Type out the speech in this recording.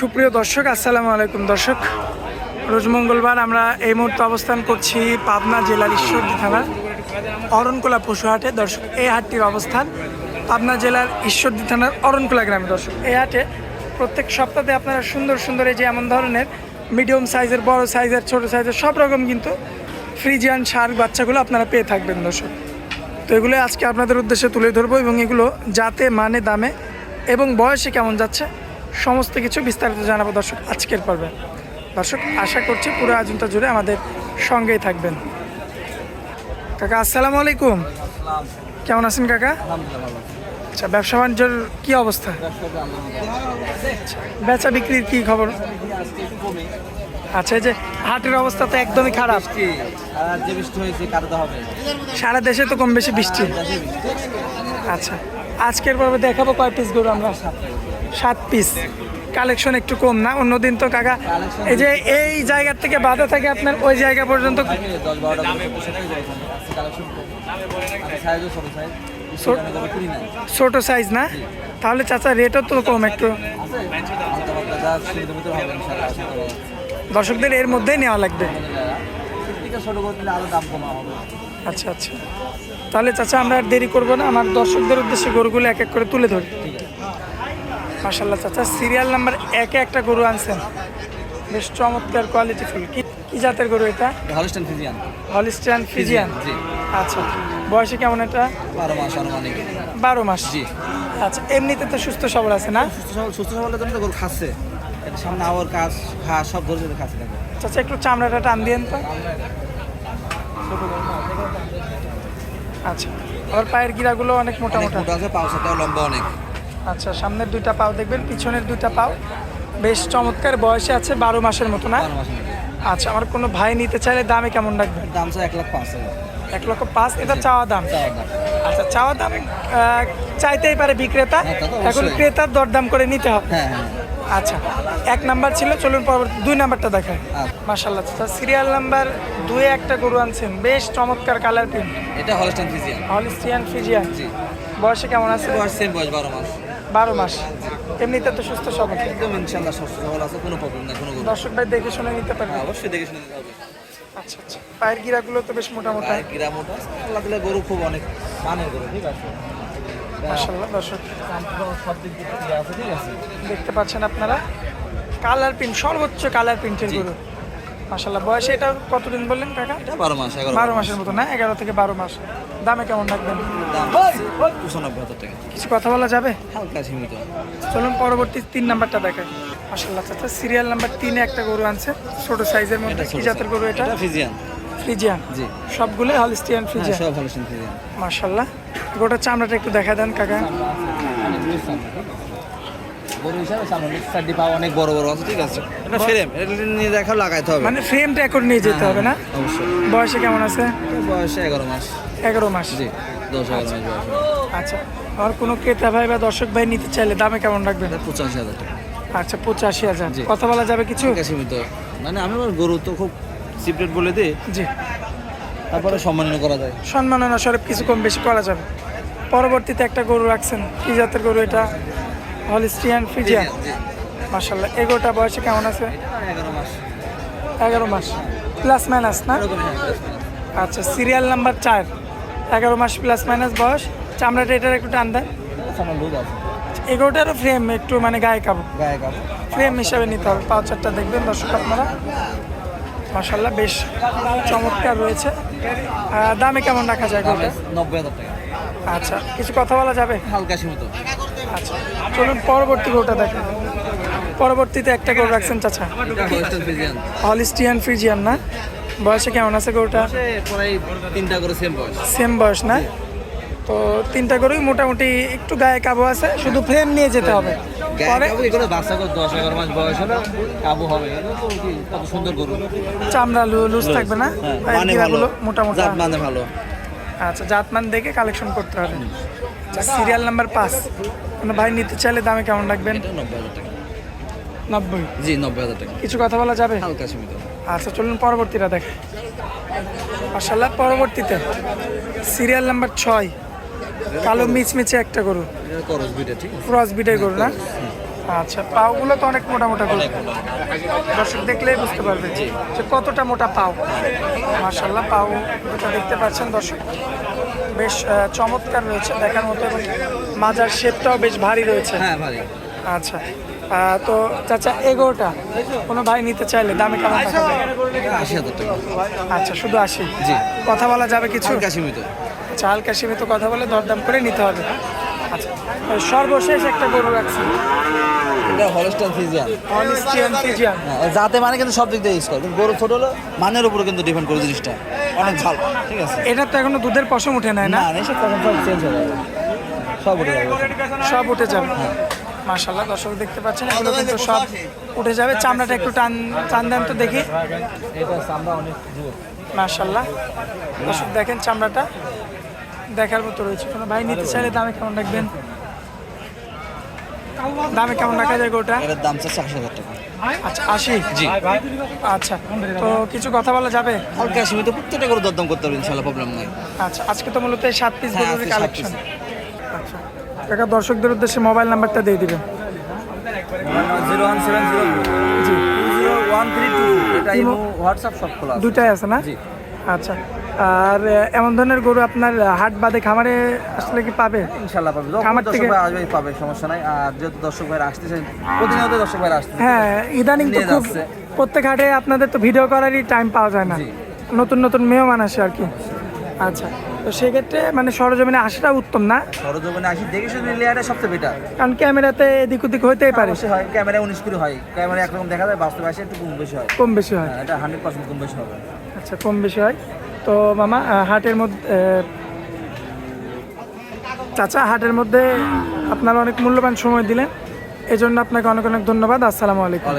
সুপ্রিয় দর্শক, আসসালামু আলাইকুম দর্শক। রোজ মঙ্গলবার আমরা এই মুহূর্তে অবস্থান করছি পাবনা জেলার ঈশ্বরদী থানার অরণকোলা পশুহাটে। দর্শক, এই হাটটির অবস্থান পাবনা জেলার ঈশ্বরদী থানার অরণকোলা গ্রামে। দর্শক, এই হাটে প্রত্যেক সপ্তাহে আপনারা সুন্দর সুন্দর এই যে এমন ধরনের মিডিয়াম সাইজের বড় সাইজের ছোট সাইজের সব রকম কিন্তু ফ্রিজিয়ান শার্ক বাচ্চাগুলো আপনারা পেয়ে থাকবেন দর্শক। তো এগুলো আজকে আপনাদের উদ্দেশ্যে তুলে ধরবো এবং এগুলো যাতে মানে দামে এবং বয়সে কেমন যাচ্ছে সমস্ত কিছু বিস্তারিত জানাব দর্শক আজকের পর্বে। দর্শক আশা করছি পুরো আয়োজনটা জুড়ে আমাদের সঙ্গেই থাকবেন। কাকা আসসালামু আলাইকুম। কেমন আছেন কাকা? আচ্ছা ব্যবসা বাণিজ্যের কী অবস্থা? বেচা বিক্রির কী খবর? আচ্ছা এই যে হাটের অবস্থা তো একদমই খারাপ। সারা দেশে তো কম বেশি বৃষ্টি। আচ্ছা আজকের পর্বে দেখাবো কয় পিস গরু আমরা? সাত পিস কালেকশন একটু কম না অন্যদিন তো কাকা, এই যে এই জায়গার থেকে বাধা থাকে আপনার ওই জায়গা পর্যন্ত। ছোটো সাইজ না? তাহলে চাচা রেটও তো কম একটু। দর্শকদের এর মধ্যেই নেওয়া লাগবে। আচ্ছা আচ্ছা। তাহলে চাচা আমরা আর দেরি করব না, আমার দর্শকদের উদ্দেশ্যে গরুগুলো এক এক করে তুলে ধরি। মাসাল্লাহ চাচা সিরিয়াল নাম্বার একে একটা গরু আনছেন। বেশ চমৎকার কোয়ালিটি ফুল। কি কি জাতের গরু এটা? Holstein Friesian. হলিস্টিয়ান ফিজিয়ান জি। আচ্ছা বয়সে কেমন এটা? বারো মাস আনুমানিক। বারো মাস। জি। আচ্ছা এমনিতে তো সুস্থ সবল আছে না? সুস্থ সবল সুস্থ সবলের জন্য তো গরু খাচ্ছে। সামনে আওয়ার কাজ ঘাস সব ধরে ধরে খাচ্ছে দেখো। চাচা একটু চামড়াটা টান দিয়েন তো। আচ্ছা আবার পায়ের গিরাগুলো অনেক মোটা অনেক মোটা। মোটা আছে পাউসাটাও লম্বা অনেক। আচ্ছা সামনের দুইটা পাও দেখবেন পিছনের দুইটা পাও। বেশ চমৎকার বয়সে আছে বারো মাসের মতো না। আচ্ছা আমার কোনো ভাই নিতে চাইলে দামে কেমন রাখবেন? দাম এক লাখ পাঁচ এক লক্ষ পাঁচ এটা চাওয়া দাম। আচ্ছা চাওয়া দাম চাইতেই পারে বিক্রেতা। হ্যাঁ, এখন ক্রেতার দরদাম করে নিতে হবে। হ্যাঁ হ্যাঁ। আচ্ছা এক নাম্বার ছিল চলুন পরবর্তী দুই নাম্বারটা দেখায়। মার্শাল্লাহ সিরিয়াল নাম্বার দুয়ে একটা গরু আনছেন বেশ চমৎকার কালার প্রিন্ট এটা হলস্টান ফিজিয়ান হলিস্টিয়ান ফিজিয়ান জি। বয়সে কেমন আছে? বয়স সেম বয়স বারো মাস। বারো মাস। এমনিতে তো সুস্থ সবল। একদম ইনশাল্লাহ সুস্থ সবল আছে কোনো প্রবলেম নেই কোনো দর্শক ভাই দেখে শুনে নিতে পারবে। হ্যাঁ, অবশ্যই দেখে শুনে দিতে হবে। আচ্ছা আচ্ছা। পায়ের গিরাগুলো তো বেশ মোটা মোটা গায়ে গ্রাম ওটা আল্লাহ দিলে গরু খুব অনেক মানের গরু ঠিক আছে। দর্শক দেখতে পাচ্ছেন আপনারা? কালার প্রিন্ট সর্বোচ্চ কালার প্রিন্টের। গরু। মার্শাল্লাহ বয়সে এটা কতদিন বললেন কাকা? এটা বারো মাস বারো মাসের মতো না? এগারো থেকে বারো মাস। দামে কেমন রাখবেন? কিছু কথা বলা যাবে? হালকা সীমিত। চলুন পরবর্তী তিন নাম্বারটা দেখাই। মার্শাল্লাহ চাচা সিরিয়াল নাম্বার তিনে একটা গরু আনছে। ছোট সাইজের মধ্যে। কি জাতের গরু এটা? এটা ফিজিয়ান। ফ্রিজিয়ান? জি। সবগুলোই হলিস্টিয়ান হ্যাঁ ফ্রিজিয়ান? সব হলস্টান ফিজিয়ান মার্শাল্লাহ গোটার চামড়াটা একটু দেখা দেন কাকা। গরু হিসাবে সামনে পাওয়া অনেক বড় বড় আছে ঠিক আছে? এটা ফ্রেম এটা নিয়ে লাগাইতে হবে। মানে ফ্রেমটা এখন নিয়ে যেতে হবে না? অবশ্যই। বয়সে কেমন আছে? বয়সে এগারো মাস। এগারো মাস? জি দশ এগারো মাস বয়স। আচ্ছা আর কোনো ক্রেতা ভাই বা দর্শক ভাই নিতে চাইলে দামে কেমন রাখবেন? পঁচাশি হাজার টাকা। আচ্ছা পঁচাশি হাজার। কথা বলা যাবে কিছু? মানে আমি গরু তো খুব সিপ্রেট বলে দিই জি। তারপরে সম্মানিত করা যায়। সম্মাননা স্বরূপ কিছু কম বেশি করা যাবে। পরবর্তীতে একটা গরু রাখছেন কি জাতের গরু এটা? Holstein Friesian. জি। মার্শাল্লাহ এগোটা বয়সে কেমন আছে? এগারো মাস। এগারো মাস। প্লাস মাইনাস না? হ্যাঁ, আচ্ছা সিরিয়াল নাম্বার চার। এগারো মাস প্লাস মাইনাস বয়স। চামড়াটা এটার একটু টান দেন। এগোটারও ফ্রেম একটু মানে গায়ে কাবু গায়ে কাপড়। ফ্রেম হিসাবে নিতে হবে। পাঁচ চারটা দেখবেন দর্শক আপনারা। মাসাল্লাহ বেশ চমৎকার রয়েছে। দামে কেমন রাখা যায় গোটা নব্বই হাজার টাকা। আচ্ছা কিছু কথা বলা যাবে? হালকা সীমিত। আচ্ছা চলুন পরবর্তী গরুটা দেখেন। পরবর্তীতে একটা গরু রাখছেন চাচা। হলিস্টিয়ান ফ্রিজিয়ান না? বয়সে কেমন আছে গরুটা? তিনটা করে সেম বয়স। সেম বয়স না? তো তিনটা গরুই মোটামুটি একটু গায়ে কাবু আছে শুধু ফ্রেম নিয়ে যেতে হবে। চামড়া লুজ থাকবে না? হ্যাঁ, মানে ভালো। গিরাগুলো মোটা মোটা জাত মানে ভালো। আচ্ছা জাতমান দেখে কালেকশন করতে হবে। আচ্ছা সিরিয়াল নাম্বার পাঁচ। কোনো ভাই নিতে চাইলে দামে কেমন রাখবেন? নব্বই নব্বই? জি নব্বই হাজার টাকা। কিছু কথা বলা যাবে? হালকা সীমিত। আচ্ছা চলুন পরবর্তীটা দেখ। মাসাল্লাহ পরবর্তীতে সিরিয়াল নাম্বার ছয়। কালো মিচমিচে একটা গরু। করস বিটা ঠিক আছে ক্রস বিটের গরু না? আচ্ছা পাওগুলো তো অনেক মোটা মোটা গরু। দর্শক দেখলেই বুঝতে পারবে যে কতটা মোটা পাও। মার্শাল্লাহ পাও দুটো দেখতে পাচ্ছেন দর্শক। বেশ চমৎকার রয়েছে দেখার মতো এবং মাজার শেপটাও বেশ ভারী রয়েছে। হ্যাঁ আচ্ছা তো চাচা এগোটা কোনো ভাই নিতে চাইলে দামে কেমন টাকা আশি হাজার টাকা। আচ্ছা শুধু আসি জি। কথা বলা যাবে কিছু? আচ্ছা হালকা সীমিত কথা বলে দরদাম করে নিতে হবে। আচ্ছা সর্বশেষ একটা গরু রাখছি। এটা হলস্টাইন ফিজিয়ান হ্যাঁ মানে কিন্তু সব দিক দিয়ে ইউজ করে। কিন্তু গরু ছোট হলো মানের উপরে কিন্তু ডিপেন্ড করে জিনিসটা। অনেক ভালো ঠিক আছে? এটা তো এখনও দুধের পশম উঠে না? এসব সব চেঞ্জ হয়ে যাবে। সব উঠে যাবে। সব উঠে যাবে। মাশাল্লাহ দর্শক দেখতে পাচ্ছেন এগুলো কিন্তু সব উঠে যাবে। চামড়াটা একটু টান টান দেন তো দেখি। এটা চামড়া অনেক মাশাল্লাহ দর্শক দেখেন চামড়াটা। দেখার মতো রয়েছে। কোনো ভাই নিতে চাইলে দামে কেমন রাখবেন? দামে কেমন রাখা যায় গোটা দাম চাচ্ছে আশি হাজার টাকা। আচ্ছা আশি? জি। আচ্ছা তো কিছু কথা বলা যাবে? হালকা সীমিত প্রত্যেকটা করে দরদাম করতে ইনশাল্লাহ প্রবলেম নাই। আচ্ছা আজকে তো মূলত এই সাত পিস হ্যাঁ, গরুর কালেকশন আচ্ছা কাকা দর্শকদের উদ্দেশ্যে মোবাইল নাম্বারটা দিয়ে দিবেন। জিরো ওয়ান সেভেন জিরো জি। Zero one three two. এটা হোয়াটসঅ্যাপ সব খোলা আছে। দুটাই আছে না? জি। আচ্ছা। আর এমন ধরনের গরু আপনার হাট বাদে খামারে আসলে কি পাবে? ইনশাল্লাহ পাবে। খামার থেকে- আসবে পাবে সমস্যা নাই। আর যেহেতু দর্শক ভাইরা আসতেছেন প্রতিনিয়ত দর্শক ভাইরা আসতেছে। হ্যাঁ ইদানিং তো খুব প্রত্যেক হাটে আপনাদের তো ভিডিও করারই টাইম পাওয়া যায় না। নতুন নতুন মেহমান আসে আর কি। আচ্ছা তো সেক্ষেত্রে মানে সরজমিনে আসাটা উত্তম না? সরজমিনে আসি দেখে শুনে এটা সবচেয়ে বেটার কারণ ক্যামেরাতে এদিক ওদিক হইতেই পারে। হয় ক্যামেরা উনিশ কুড়ি হয়। ক্যামেরা একরকম দেখা যায় বাস্তবে আসে একটু কম বেশি হয়। কম বেশি হয়। হ্যাঁ, এটা হান্ড্রেড পার্সেন্ট কম বেশি হবে। আচ্ছা কম বেশি হয়। তো মামা হাটের মধ্যে চাচা, হাটের মধ্যে আপনারা অনেক মূল্যবান সময় দিলেন। এজন্য আপনাকে অনেক অনেক ধন্যবাদ। আসসালামু আলাইকুম।